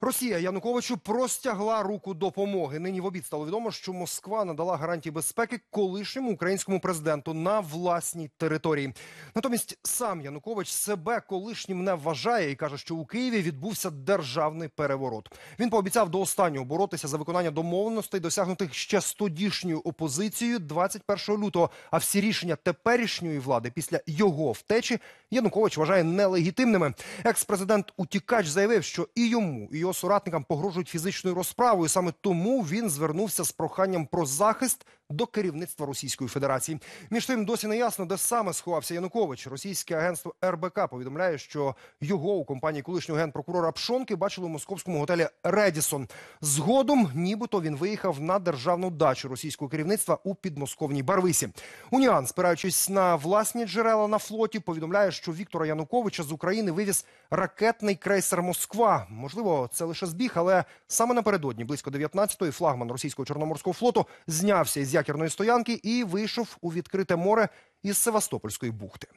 Росія Януковичу простягла руку допомоги. Нині в обід стало відомо, що Москва надала гарантії безпеки колишньому українському президенту на власній території. Натомість сам Янукович себе колишнім не вважає і каже, що у Києві відбувся державний переворот. Він пообіцяв до останнього боротися за виконання домовленостей, досягнутих ще з тодішньою опозицією 21 лютого. А всі рішення теперішньої влади після його втечі Янукович вважає нелегітимними. Екс-президент утікач заявив, що і йому, і його соратникам погрожують фізичною розправою. Саме тому він звернувся з проханням про захист до керівництва Російської Федерації. Між тим досі не ясно, де саме сховався Янукович. Російське агентство РБК повідомляє, що його у компанії колишнього генпрокурора Пшонки бачили у московському готелі Редісон. Згодом, нібито він виїхав на державну дачу російського керівництва у підмосковній Барвисі. Уніан, спираючись на власні джерела на флоті, повідомляє, що Віктора Януковича з України вивіз ракетний крейсер Москва. Можливо, це лише збіг, але саме напередодні, близько 19-ї, флагман російського чорноморського флоту знявся із якірної стоянки і вийшов у відкрите море із Севастопольської бухти.